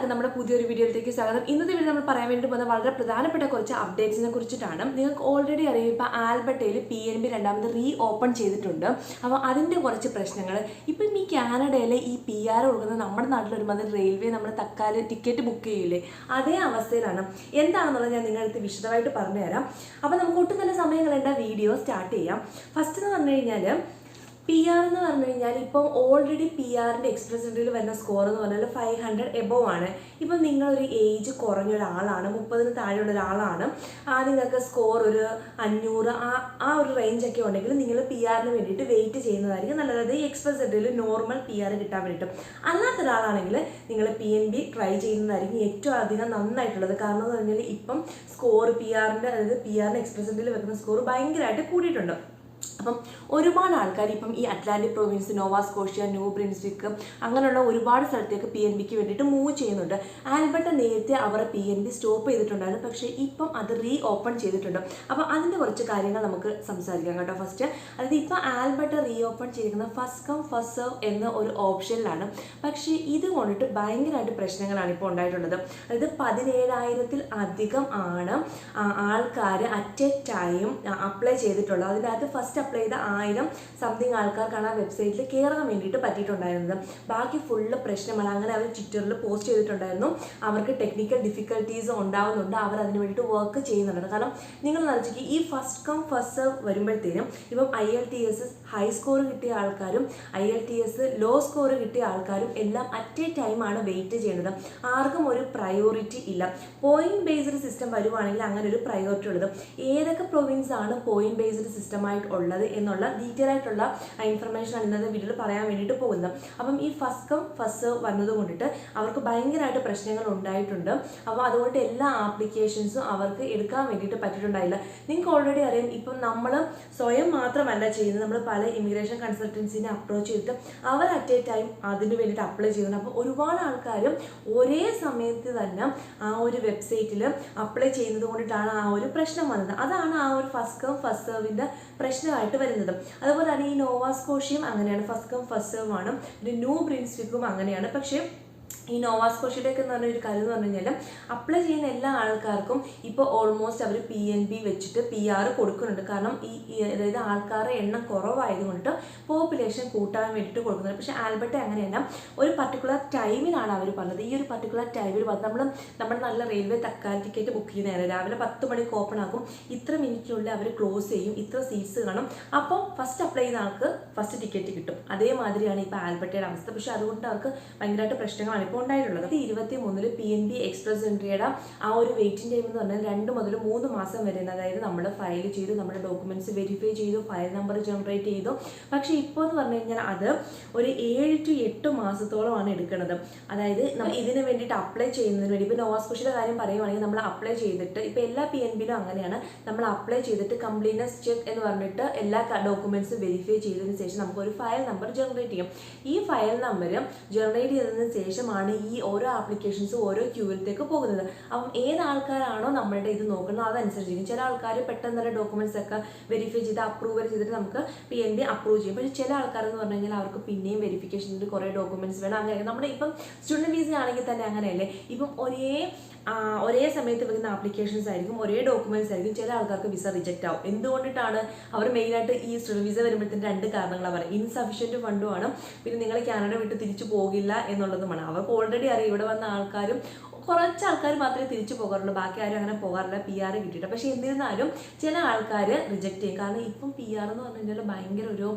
എല്ലാവർക്കും നമ്മുടെ പുതിയൊരു വീഡിയോയിലേക്ക് സ്വാഗതം. ഇന്നത്തെ വീഡിയോ നമ്മൾ പറയാൻ വേണ്ടി പോകുന്ന വളരെ പ്രധാനപ്പെട്ട കുറച്ച് അപ്ഡേറ്റ്സിനെ കുറിച്ചിട്ടാണ്. നിങ്ങൾക്ക് ഓൾറെഡി അറിയാം ഇപ്പോൾ ആൽബർട്ടയിൽ പി എൻ ബി രണ്ടാമത് റീ ഓപ്പൺ ചെയ്തിട്ടുണ്ട്. അപ്പോൾ അതിന്റെ കുറച്ച് പ്രശ്നങ്ങൾ. ഇപ്പം ഈ കാനഡയിലെ ഈ പി ആർ കൊടുക്കുന്ന നമ്മുടെ നാട്ടിൽ ഒരുമാതിരി റെയിൽവേ നമ്മൾ തക്കാലം ടിക്കറ്റ് ബുക്ക് ചെയ്യില്ലേ? അതേ അവസ്ഥയിലാണ്. എന്താണെന്നുള്ളത് ഞാൻ നിങ്ങളുടെ അടുത്ത് വിശദമായിട്ട് പറഞ്ഞുതരാം. അപ്പോൾ നമുക്ക് ഒട്ടും തന്നെ സമയം കളയേണ്ട വീഡിയോ സ്റ്റാർട്ട് ചെയ്യാം. ഫസ്റ്റ് എന്ന് പറഞ്ഞു കഴിഞ്ഞാൽ പി ആർ എന്ന് പറഞ്ഞു കഴിഞ്ഞാൽ ഇപ്പം ഓൾറെഡി പി ആറിന്റെ എക്സ്പ്രസ് എൻട്രിയിൽ വരുന്ന സ്കോർ എന്ന് പറഞ്ഞാൽ ഫൈവ് ഹൺഡ്രഡ് എബോവ് ആണ്. ഇപ്പം നിങ്ങളൊരു ഏജ് കുറഞ്ഞ ഒരാളാണ് മുപ്പതിന് താഴെയുള്ള ഒരാളാണ് ആ നിങ്ങൾക്ക് സ്കോർ ഒരു അഞ്ഞൂറ് ആ ആ ഒരു റേഞ്ചൊക്കെ ഉണ്ടെങ്കിൽ നിങ്ങൾ പി ആറിന് വേണ്ടിയിട്ട് വെയിറ്റ് ചെയ്യുന്നതായിരിക്കും നല്ലത്. ഈ എക്സ്പ്രസ് എൻട്രിയിൽ നോർമൽ പി ആർ കിട്ടാൻ വേണ്ടിയിട്ടും. അല്ലാത്ത ഒരാളാണെങ്കിൽ നിങ്ങൾ പി എൻ ബി ട്രൈ ചെയ്യുന്നതായിരിക്കും ഏറ്റവും അധികം നന്നായിട്ടുള്ളത്. കാരണം എന്ന് പറഞ്ഞാൽ ഇപ്പം സ്കോർ പി ആറിന്റെ അതായത് പി ആറിന്റെ എക്സ്പ്രസ് എൻട്രിയിൽ വെക്കുന്ന സ്കോർ ഭയങ്കരമായിട്ട് കൂടിയിട്ടുണ്ട്. അപ്പം ഒരുപാട് ആൾക്കാർ ഇപ്പം ഈ Atlantic province Nova Scotia New Brunswick അങ്ങനെയുള്ള ഒരുപാട് സ്ഥലത്തേക്ക് പി എൻ ബിക്ക് വേണ്ടിയിട്ട് മൂവ് ചെയ്യുന്നുണ്ട്. ആൽബർട്ട നേരത്തെ അവർ പി എൻ ബി സ്റ്റോപ്പ് ചെയ്തിട്ടുണ്ടായിരുന്നു. പക്ഷേ ഇപ്പം അത് റീ ഓപ്പൺ ചെയ്തിട്ടുണ്ട്. അപ്പം അതിന്റെ കുറച്ച് കാര്യങ്ങൾ നമുക്ക് സംസാരിക്കാം കേട്ടോ ഫസ്റ്റ് അതായത് ഇപ്പം ആൽബർട്ട റീ ഓപ്പൺ ചെയ്തിരിക്കുന്ന ഫസ്റ്റ് കം ഫസ്റ്റ് സെർവ് എന്ന ഒരു ഓപ്ഷനിലാണ് പക്ഷേ ഇത് കൊണ്ടിട്ട് ഭയങ്കരമായിട്ട് പ്രശ്നങ്ങളാണ് ഇപ്പോൾ ഉണ്ടായിട്ടുള്ളത്. അതായത് പതിനേഴായിരത്തിൽ അധികം ആണ് ആൾക്കാർ അറ്റ് എ ടൈം അപ്ലൈ ചെയ്തിട്ടുള്ളത്. അതിനകത്ത് ഫസ്റ്റ് അപ്ലൈ ചെയ്ത ആയിരം സംതിങ് ആൾക്കാർക്കാണ് ആ വെബ്സൈറ്റിൽ കയറാൻ വേണ്ടിയിട്ട് പറ്റിയിട്ടുണ്ടായിരുന്നത്. ബാക്കി ഫുള്ള് പ്രശ്നമാണ് അങ്ങനെ അവർ ട്വിറ്ററിൽ പോസ്റ്റ് ചെയ്തിട്ടുണ്ടായിരുന്നു. അവർക്ക് ടെക്നിക്കൽ ഡിഫിക്കൽട്ടീസ് ഉണ്ടാവുന്നുണ്ട്. അവർ അതിന് വേണ്ടിയിട്ട് വർക്ക് ചെയ്യുന്നുണ്ട്. കാരണം നിങ്ങൾ നിറച്ചിക്ക് ഈ ഫസ്റ്റ് കം ഫസ്റ്റ് സെർവ് വരുമ്പോഴത്തേനും ഇപ്പം I L T S high score കിട്ടിയ ആൾക്കാരും I L T S low score കിട്ടിയ ആൾക്കാരും എല്ലാം അറ്റ് എ ടൈമാണ് വെയിറ്റ് ചെയ്യുന്നത് ആർക്കും ഒരു പ്രയോറിറ്റി ഇല്ല. പോയിന്റ് ബേസ്ഡ് സിസ്റ്റം വരുവാണെങ്കിൽ അങ്ങനെ ഒരു പ്രയോറിറ്റി ഉള്ളത്. ഏതൊക്കെ പ്രൊവിൻസ് ആണ് പോയിന്റ് ബേസ്ഡ് സിസ്റ്റമായിട്ട് ഉള്ളത്? എന്നുള്ള ഡീറ്റെയിൽ ആയിട്ടുള്ള ഇൻഫർമേഷൻ ആണ് ഇന്നത്തെ വീഡിയോയിൽ പറയാൻ വേണ്ടിയിട്ട് പോകുന്നത്. അപ്പം ഈ ഫസ്റ്റ് കം ഫസ്റ്റ് വന്നത് കൊണ്ടിട്ട് അവർക്ക് ഭയങ്കരമായിട്ട് പ്രശ്നങ്ങൾ ഉണ്ടായിട്ടുണ്ട്. അപ്പോൾ അതുകൊണ്ട് എല്ലാ ആപ്ലിക്കേഷൻസും അവർക്ക് എടുക്കാൻ വേണ്ടിയിട്ട് പറ്റിയിട്ടുണ്ടായില്ല. നിങ്ങൾക്ക് ഓൾറെഡി അറിയാം ഇപ്പം നമ്മൾ സ്വയം മാത്രമല്ല ചെയ്യുന്നത്. നമ്മൾ പല ഇമിഗ്രേഷൻ കൺസൾട്ടൻസിനെ അപ്രോച്ച് ചെയ്തിട്ട് അവർ അറ്റ് എ ടൈം അതിന് വേണ്ടിയിട്ട് അപ്ലൈ ചെയ്യുന്നു അപ്പോൾ ഒരുപാട് ആൾക്കാരും ഒരേ സമയത്ത് തന്നെ ആ ഒരു വെബ്സൈറ്റിൽ അപ്ലൈ ചെയ്യുന്നത് കൊണ്ടിട്ടാണ് ആ ഒരു പ്രശ്നം വന്നത്. അതാണ് ആ ഒരു ഫസ്റ്റ് കം ഫസ്റ്റ് സെർവിന്റെ പ്രശ്നമായിട്ട് വരുന്നത്. അതുപോലെ തന്നെ ഈ നോവാസ് നോവാസ്കോഷ്യയും അങ്ങനെയാണ്. ഫസ്റ്റ് കം ഫസ്റ്റ് സെർവ് ആണ്. ന്യൂ ബ്രിൻസ്വിക്കും അങ്ങനെയാണ്. പക്ഷേ ഈ നോവാസ്കോഷ്യയുടെയൊക്കെ എന്ന് പറഞ്ഞ ഒരു കാര്യം എന്ന് പറഞ്ഞു കഴിഞ്ഞാൽ അപ്ലൈ ചെയ്യുന്ന എല്ലാ ആൾക്കാർക്കും ഇപ്പോൾ ഓൾമോസ്റ്റ് അവർ പി എൻ ബി വെച്ചിട്ട് പി ആർ കൊടുക്കുന്നുണ്ട്. കാരണം ഈ അതായത് ആൾക്കാരുടെ എണ്ണം കുറവായതുകൊണ്ട് പോപ്പുലേഷൻ കൂട്ടാൻ വേണ്ടിയിട്ട് കൊടുക്കുന്നുണ്ട്. പക്ഷേ ആൽബർട്ട് അങ്ങനെയല്ല. ഒരു പർട്ടിക്കുലർ ടൈമിലാണ് അവർ പറഞ്ഞത്. ഈ ഒരു പർട്ടിക്കുലർ ടൈമിൽ പറഞ്ഞത് നമ്മൾ നമ്മുടെ നല്ല റെയിൽവേ തക്കാലി ടിക്കറ്റ് ബുക്ക് ചെയ്യുന്ന നേരം രാവിലെ പത്ത് മണിക്ക് ഓപ്പൺ ആക്കും. ഇത്ര മിനിറ്റിനുള്ളിൽ അവർ ക്ലോസ് ചെയ്യും. ഇത്ര സീറ്റ്സ് കാണും. അപ്പോൾ ഫസ്റ്റ് അപ്ലൈ ചെയ്യുന്ന ആൾക്ക് ഫസ്റ്റ് ടിക്കറ്റ് കിട്ടും. അതേമാതിരിയാണ് ഇപ്പോൾ ആൽബർട്ടയുടെ അവസ്ഥ. പക്ഷേ അതുകൊണ്ട് അവർക്ക് ഭയങ്കരമായിട്ട് പ്രശ്നങ്ങളാണ്. ഇപ്പോൾ ഉണ്ടായിട്ടുള്ളത് ഇരുപത്തി മൂന്നിൽ പി എൻ ബി എക്സ്പ്രസ് എൻട്രിയുടെ ആ ഒരു വെയിറ്റിംഗ് ടൈം എന്ന് പറഞ്ഞാൽ രണ്ട് മുതൽ മൂന്ന് മാസം വരെ അതായത് നമ്മൾ ഫയൽ ചെയ്തു നമ്മുടെ ഡോക്യുമെന്റ്സ് വെരിഫൈ ചെയ്തു ഫയൽ നമ്പർ ജനറേറ്റ് ചെയ്തു. പക്ഷേ ഇപ്പോൾ എന്ന് പറഞ്ഞു കഴിഞ്ഞാൽ അത് ഒരു ഏഴ് ടു എട്ട് മാസത്തോളമാണ് എടുക്കുന്നത്. അതായത് ഇതിന് വേണ്ടിയിട്ട് അപ്ലൈ ചെയ്യുന്നതിന് വേണ്ടി. ഇപ്പോൾ നോവാസ്പെഷ്യലെ കാര്യം പറയുകയാണെങ്കിൽ നമ്മൾ അപ്ലൈ ചെയ്തിട്ട് ഇപ്പോൾ എല്ലാ പി എൻ ബിയിലും അങ്ങനെയാണ്. നമ്മൾ അപ്ലൈ ചെയ്തിട്ട് കംപ്ലീറ്റ്നസ് ചെക്ക് എന്ന് പറഞ്ഞിട്ട് എല്ലാ ഡോക്യുമെന്റ്സും വെരിഫൈ ചെയ്തതിന് ശേഷം നമുക്ക് ഒരു ഫയൽ നമ്പർ ജനറേറ്റ് ചെയ്യും. ഈ ഫയൽ നമ്പർ ജനറേറ്റ് ചെയ്തതിന് ശേഷമാണ് ഈ ഓരോ ആപ്ലിക്കേഷൻസും ഓരോ ക്യൂവിലത്തേക്ക് പോകുന്നത്. അപ്പം ഏത് ആൾക്കാരാണോ നമ്മളുടെ ഇത് നോക്കുന്നത് അതനുസരിച്ചിരിക്കും. ചില ആൾക്കാർ പെട്ടെന്ന് തന്നെ ഡോക്യുമെന്റ്സ് ഒക്കെ വെരിഫൈ ചെയ്ത് അപ്രൂവൽ ചെയ്തിട്ട് നമുക്ക് പി എൻ ബി അപ്രൂവ് ചെയ്യും. പക്ഷേ ചില ആൾക്കാർ എന്ന് പറഞ്ഞു കഴിഞ്ഞാൽ അവർക്ക് പിന്നെയും വെരിഫിക്കേഷനിൽ കുറേ ഡോക്യുമെന്റ്സ് വേണം. അങ്ങനെ നമ്മുടെ ഇപ്പം സ്റ്റുഡന്റ് വിസ ആണെങ്കിൽ തന്നെ അങ്ങനെയല്ലേ? ഇപ്പം ഒരേ ഒരേ സമയത്ത് വരുന്ന ആപ്ലിക്കേഷൻസ് ആയിരിക്കും ഒരേ ഡോക്യുമെന്റ്സ് ആയിരിക്കും ചില ആൾക്കാർക്ക് വിസ റിജക്റ്റ് ആവും. എന്തുകൊണ്ടിട്ടാണ്? അവർ മെയിനായിട്ട് ഈ സ്റ്റുഡന്റ് വിസ വരുമ്പോഴത്തേന് രണ്ട് കാരണങ്ങളാണ് പറയുന്നത്. ഇൻസഫിഷ്യന്റ് ഫണ്ടുമാണ് പിന്നെ നിങ്ങൾ കാനഡ വിട്ട് തിരിച്ചു പോകില്ല എന്നുള്ളതുമാണ്. ഓൾറെഡി അറിയാം. ഇവിടെ വന്ന ആൾക്കാരും കുറച്ച് ആൾക്കാർ മാത്രമേ തിരിച്ചു പോകാറുള്ളൂ. ബാക്കി ആരും അങ്ങനെ പോകാറില്ല. പി ആർ കിട്ടിയിട്ട് പക്ഷേ എന്നിരുന്നാലും ചില ആൾക്കാർ റിജക്റ്റ് ചെയ്യും. കാരണം ഇപ്പം പി ആർ എന്ന് പറഞ്ഞു കഴിഞ്ഞാൽ ഭയങ്കര ഒരു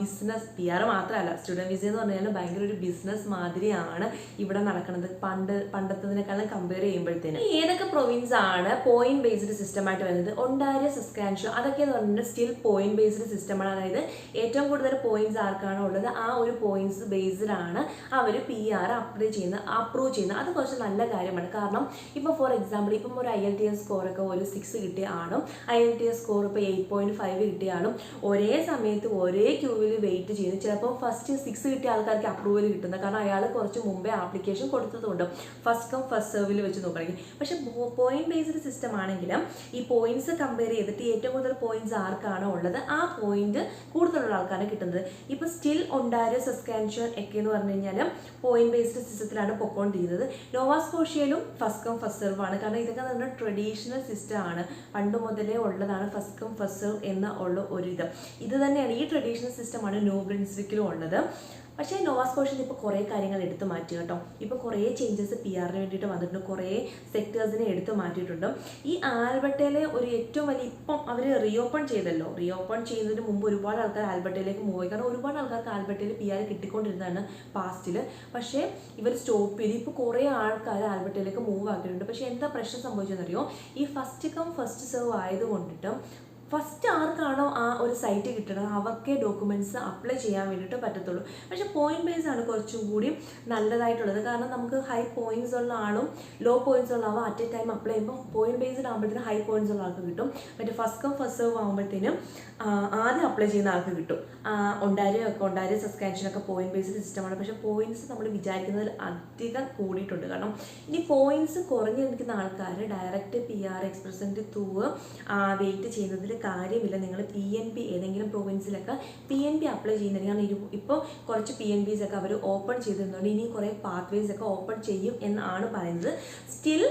ബിസിനസ് പി ആർ മാത്രമല്ല. സ്റ്റുഡന്റ് വിസ എന്ന് പറഞ്ഞു കഴിഞ്ഞാൽ ഭയങ്കര ഒരു ബിസിനസ് മാതിരിയാണ് ഇവിടെ നടക്കുന്നത് പണ്ട് പണ്ടത്തതിനേക്കാളും കമ്പയർ ചെയ്യുമ്പോഴത്തേന്. ഏതൊക്കെ പ്രൊവിൻസ് ആണ് പോയിന്റ് ബേസ്ഡ് സിസ്റ്റമായിട്ട് വരുന്നത്? ഒണ്ടാരിയ സസ്കാൻഷോ അതൊക്കെ എന്ന് പറഞ്ഞാൽ സ്റ്റിൽ പോയിന്റ് ബേസ്ഡ് സിസ്റ്റമാണ് അതായത് ഏറ്റവും കൂടുതൽ പോയിന്റ്സ് ആർക്കാണോ ഉള്ളത്? ആ ഒരു പോയിന്റ്സ് ബേസ്ഡ് ആണ് അവർ പി ആർ അപ്ലൈ ചെയ്യുന്നത് അപ്രൂവ് ചെയ്യുന്നത്. അത് കുറച്ച് നല്ല കാര്യമാണ്. കാരണം ഇപ്പോൾ ഫോർ എക്സാമ്പിൾ ഇപ്പം ഒരു ഐ എൽ ടി എസ് സ്കോറൊക്കെ ഒരു സിക്സ് കിട്ടിയ ആളും I L T S score ഇപ്പോൾ എയ്റ്റ് പോയിന്റ് ഫൈവ് കിട്ടിയ ആളും ഒരേ സമയത്ത് ഒരേ ക്യൂവിൽ വെയിറ്റ് ചെയ്യുന്നു ചിലപ്പോൾ ഫസ്റ്റ് സിക്സ് കിട്ടിയ ആൾക്കാർക്ക് അപ്രൂവൽ കിട്ടുന്നത് കാരണം അയാൾ കുറച്ച് മുമ്പേ ആപ്ലിക്കേഷൻ കൊടുത്തതുകൊണ്ട് ഫസ്റ്റ് കം ഫസ്റ്റ് സെർവിൽ വെച്ച് നോക്കുകയാണെങ്കിൽ. പക്ഷേ പോയിന്റ് ബേസ്ഡ് സിസ്റ്റം ആണെങ്കിലും ഈ പോയിന്റ്സ് കമ്പയർ ചെയ്തിട്ട് ഏറ്റവും കൂടുതൽ പോയിന്റ്സ് ആർക്കാണോ ഉള്ളത് ആ പോയിന്റ് കൂടുതലുള്ള ആൾക്കാരാണ് കിട്ടുന്നത്. ഇപ്പോൾ സ്റ്റിൽ ഉണ്ടായ സസ്കാൻഷൻ ഒക്കെ എന്ന് പറഞ്ഞു കഴിഞ്ഞാൽ പോയിന്റ് ബേസ്ഡ് സിസ്റ്റത്തിലാണ് പൊക്കോണ്ടിരുന്നത്. നോവാസ്കോഷ്യയിലും ഫസ്റ്റ് കം ഫസ്റ്റ് സെർവ് ആണ്. കാരണം ഇതൊക്കെ നമ്മുടെ ട്രഡീഷണൽ സിസ്റ്റം ആണ്. പണ്ട് മുതലേ ഉള്ളതാണ് ഫസ്റ്റ് കം ഫസ്റ്റ് സെർവ് എന്ന ഉള്ള ഒരു ഇത്. തന്നെയാണ് ഈ ട്രഡീഷണൽ സിസ്റ്റമാണ് ന്യൂ ബ്രിൻസ്വിക്കിലും ഉള്ളത്. പക്ഷേ നോവാസ്കോഷൻ ഇപ്പോൾ കുറേ കാര്യങ്ങൾ എടുത്തു മാറ്റി കേട്ടോ. ഇപ്പോൾ കുറേ ചേഞ്ചസ് പി ആറിന് വേണ്ടിയിട്ട് വന്നിട്ടുണ്ട്. കുറേ സെക്ടേഴ്സിനെ എടുത്തു മാറ്റിയിട്ടുണ്ട്. ഈ ആൽബർട്ടയിലെ ഒരു ഏറ്റവും വലിയ ഇപ്പം അവർ റീഓപ്പൺ ചെയ്തല്ലോ. റീഓപ്പൺ ചെയ്യുന്നതിന് മുമ്പ് ഒരുപാട് ആൾക്കാർ ആൽബർട്ടയിലേക്ക് മൂവ് കാരണം ഒരുപാട് ആൾക്കാർക്ക് ആൽബർട്ടയിൽ പി ആർ കിട്ടിക്കൊണ്ടിരുന്നതാണ് പാസ്റ്റിൽ പക്ഷേ ഇവർ സ്റ്റോപ്പ് ചെയ്ത്. ഇപ്പോൾ കുറേ ആൾക്കാർ ആൽബർട്ടയിലേക്ക് മൂവ് ആക്കിയിട്ടുണ്ട്. പക്ഷേ എന്താ പ്രശ്നം സംഭവിച്ചതെന്നറിയോ ഈ ഫസ്റ്റ് കം ഫസ്റ്റ് സെർവ് ആയതുകൊണ്ടിട്ട് ഫസ്റ്റ് ആർക്കാണോ ആ ഒരു സൈറ്റ് കിട്ടുന്നത് അവർക്കേ ഡോക്യുമെന്റ്സ് അപ്ലൈ ചെയ്യാൻ വേണ്ടിയിട്ട് പറ്റത്തുള്ളൂ. പക്ഷേ പോയിന്റ് ബേസ് ആണ് കുറച്ചും കൂടി നല്ലതായിട്ടുള്ളത്. കാരണം നമുക്ക് ഹൈ പോയിന്റ്സ് ഉള്ള ആളും ലോ പോയിന്റ്സ് ഉള്ള ആളും അറ്റ് എ ടൈം അപ്ലൈ ചെയ്യുമ്പോൾ പോയിന്റ് ബേസ്ഡ് ആകുമ്പോഴത്തേനും ഹൈ പോയിന്റ്സ് ഉള്ള ആൾക്ക് കിട്ടും. മറ്റേ ഫസ്റ്റ് കം ഫസ്റ്റ് സെർവ് ആകുമ്പോഴത്തേനും ആദ്യം അപ്ലൈ ചെയ്യുന്ന ആൾക്ക് കിട്ടും. ഒണ്ടാരിയോ ഒക്കെ ഒണ്ടാരിയോ സസ്കാൻഷനൊക്കെ പോയിന്റ് ബേസ്ഡ് സിസ്റ്റമാണ് പക്ഷേ പോയിന്റ്സ് നമ്മൾ വിചാരിക്കുന്നതിൽ അധികം കൂടിയിട്ടുണ്ട്. കാരണം ഇനി പോയിന്റ്സ് കുറഞ്ഞു നിൽക്കുന്ന ആൾക്കാർ ഡയറക്റ്റ് പി ആർ എക്സ്പ്രസിന്റെ തൂവ് വെയിറ്റ് ചെയ്യുന്നതിൽ കാര്യമില്ല. നിങ്ങൾ പി എൻ പി ഏതെങ്കിലും പ്രൊവിൻസിലൊക്കെ പി എൻ പി അപ്ലൈ ചെയ്യുന്നുണ്ട്. കാരണം ഇരു ഇപ്പോൾ കുറച്ച് പി എൻ പിസ് ഒക്കെ അവർ ഓപ്പൺ ചെയ്തിരുന്നുണ്ട് ഇനി കുറേ പാത്വേസ് ഒക്കെ ഓപ്പൺ ചെയ്യും എന്നാണ് പറയുന്നത്. സ്റ്റിൽ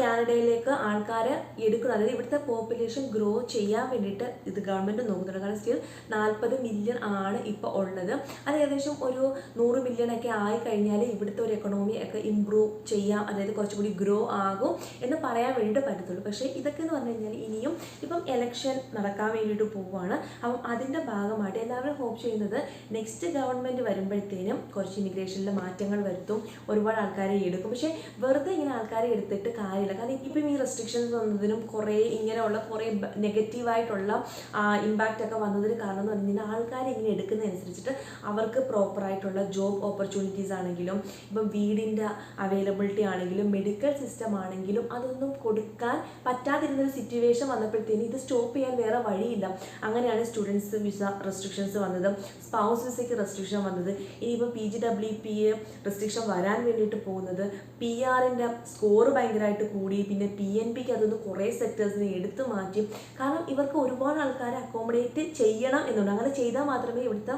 കാനഡയിലേക്ക് ആൾക്കാരെ എടുക്കണം അതായത് ഇവിടുത്തെ പോപ്പുലേഷൻ ഗ്രോ ചെയ്യാൻ വേണ്ടിയിട്ട് ഇത് ഗവൺമെന്റ് നോക്കുന്നുണ്ട്. കാരണം സ്റ്റിൽ നാൽപ്പത് മില്യൺ ആണ് ഇപ്പോൾ ഉള്ളത്. അത് ഏകദേശം ഒരു നൂറ് മില്യൺ ഒക്കെ ആയി കഴിഞ്ഞാൽ ഇവിടുത്തെ ഒരു എക്കണോമി ഒക്കെ ഇമ്പ്രൂവ് ചെയ്യാം. അതായത് കുറച്ചുകൂടി ഗ്രോ ആകും എന്ന് പറയാൻ വേണ്ടിയിട്ട് പറ്റത്തുള്ളൂ. പക്ഷേ ഇതൊക്കെ എന്ന് പറഞ്ഞു കഴിഞ്ഞാൽ ഇനിയും എലക്ഷൻ നടക്കാൻ വേണ്ടിയിട്ട് പോവുകയാണ്. അപ്പം അതിന്റെ ഭാഗമായിട്ട് എല്ലാവരും ഹോപ്പ് ചെയ്യുന്നത് നെക്സ്റ്റ് ഗവൺമെന്റ് വരുമ്പോഴത്തേനും കുറച്ച് ഇമിഗ്രേഷനിൽ മാറ്റങ്ങൾ വരുത്തും ഒരുപാട് ആൾക്കാരെ എടുക്കും. പക്ഷേ വെറുതെ ഇങ്ങനെ ആൾക്കാരെ എടുത്തിട്ട് കാര്യമില്ല. കാരണം ഇപ്പം ഈ റെസ്ട്രിക്ഷൻസ് വന്നതിനും കുറേ ഇങ്ങനെയുള്ള കുറേ നെഗറ്റീവായിട്ടുള്ള ഇമ്പാക്റ്റ് ഒക്കെ വന്നതിന് കാരണം എന്ന് പറഞ്ഞാൽ ആൾക്കാരെ ഇങ്ങനെ എടുക്കുന്നതനുസരിച്ചിട്ട് അവർക്ക് പ്രോപ്പറായിട്ടുള്ള ജോബ് ഓപ്പർച്യൂണിറ്റീസ് ആണെങ്കിലും ഇപ്പം വീടിന്റെ അവൈലബിലിറ്റി ആണെങ്കിലും മെഡിക്കൽ സിസ്റ്റം ആണെങ്കിലും അതൊന്നും കൊടുക്കാൻ പറ്റാതിരുന്നൊരു സിറ്റുവേഷൻ വന്നപ്പോഴത്തേനും ഇത് സ്റ്റോപ്പ് ചെയ്യാൻ വേറെ വഴിയില്ല. അങ്ങനെയാണ് സ്റ്റുഡൻസ് വിസ റെസ്ട്രിക്ഷൻസ് വന്നത്. സ്പൗസ് വിസയ്ക്ക് റെസ്ട്രിക്ഷൻ വന്നത്. ഇനിയിപ്പോൾ P G W P restriction വരാൻ വേണ്ടിയിട്ട് പോകുന്നത് പി ആറിന്റെ സ്കോർ ഭയങ്കരമായിട്ട് കൂടി പിന്നെ പി എൻ പിക്ക് അതൊന്ന് കുറേ സെക്ടേഴ്സിനെ എടുത്തു മാറ്റി. കാരണം ഇവർക്ക് ഒരുപാട് ആൾക്കാരെ അക്കോമഡേറ്റ് ചെയ്യണം എന്നുണ്ട്. അങ്ങനെ ചെയ്താൽ മാത്രമേ ഇവിടുത്തെ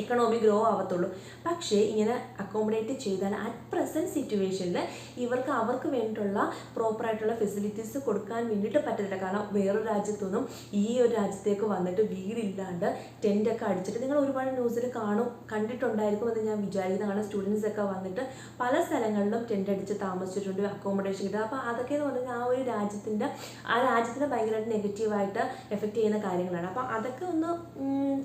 എക്കണോമി ഗ്രോ ആവത്തുള്ളൂ. പക്ഷേ ഇങ്ങനെ അക്കോമഡേറ്റ് ചെയ്താൽ അറ്റ് പ്രസന്റ് സിറ്റുവേഷനിൽ ഇവർക്ക് അവർക്ക് വേണ്ടിയിട്ടുള്ള പ്രോപ്പറായിട്ടുള്ള ഫെസിലിറ്റീസ് കൊടുക്കാൻ വേണ്ടിയിട്ട് പറ്റത്തില്ല. കാരണം വേറൊരു രാജ്യത്തൊന്നും ഈ ഒരു രാജ്യത്തേക്ക് വന്നിട്ട് വീടില്ലാണ്ട് ടെന്റൊക്കെ അടിച്ചിട്ട് നിങ്ങൾ ഒരുപാട് ന്യൂസിൽ കാണും കണ്ടിട്ടുണ്ടായിരിക്കും എന്ന് ഞാൻ വിചാരിക്കുന്ന. കാരണം സ്റ്റുഡൻസ് ഒക്കെ വന്നിട്ട് പല സ്ഥലങ്ങളിലും ടെന്റ് അടിച്ച് താമസിച്ചിട്ടുണ്ട് അക്കോമഡേഷൻ കിട്ടുക അപ്പോൾ അതൊക്കെ എന്ന് പറഞ്ഞാൽ ആ ഒരു രാജ്യത്തിന്റെ ആ രാജ്യത്തിനെ ഭയങ്കരമായിട്ട് നെഗറ്റീവായിട്ട് എഫക്റ്റ് ചെയ്യുന്ന കാര്യങ്ങളാണ്. അപ്പോൾ അതൊക്കെ ഒന്ന്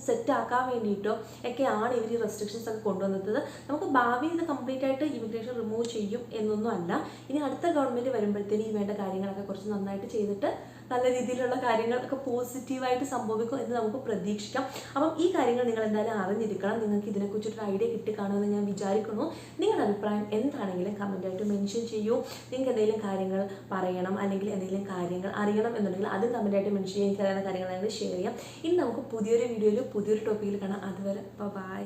സെറ്റാക്കാൻ വേണ്ടിയിട്ടോ ഒക്കെയാണ് ഇവർ ഈ റെസ്ട്രിക്ഷൻസ് ഒക്കെ കൊണ്ടുവന്നത്. നമുക്ക് ഭാവിയിൽ ഇത് കംപ്ലീറ്റ് ആയിട്ട് ഇമിഗ്രേഷൻ റിമൂവ് ചെയ്യും എന്നൊന്നും അല്ല ഇനി അടുത്ത ഗവൺമെന്റ് വരുമ്പോഴത്തേനും ഈ വേണ്ട കാര്യങ്ങളൊക്കെ കുറച്ച് നന്നായിട്ട് ചെയ്തിട്ട് നല്ല രീതിയിലുള്ള കാര്യങ്ങളൊക്കെ പോസിറ്റീവായിട്ട് സംഭവിക്കും എന്ന് നമുക്ക് പ്രതീക്ഷിക്കാം. അപ്പം ഈ കാര്യങ്ങൾ നിങ്ങൾ എന്തായാലും അറിഞ്ഞിരിക്കണം. നിങ്ങൾക്ക് ഇതിനെക്കുറിച്ചൊരു ഐഡിയ കിട്ടിക്കാണുമെന്ന് ഞാൻ വിചാരിക്കുന്നു. നിങ്ങളുടെ അഭിപ്രായം എന്താണെങ്കിലും കമന്റായിട്ട് മെൻഷൻ ചെയ്യൂ. നിങ്ങൾക്ക് എന്തെങ്കിലും കാര്യങ്ങൾ പറയണം അല്ലെങ്കിൽ എന്തെങ്കിലും കാര്യങ്ങൾ അറിയണം എന്നുണ്ടെങ്കിൽ അതും കമന്റായിട്ട് മെൻഷൻ ചെയ്യാൻ കാര്യങ്ങൾ ഷെയർ ചെയ്യാം. ഇനി നമുക്ക് പുതിയൊരു വീഡിയോയിൽ പുതിയൊരു ടോപ്പിക്കിൽ കാണാം. അതുവരെ ബൈ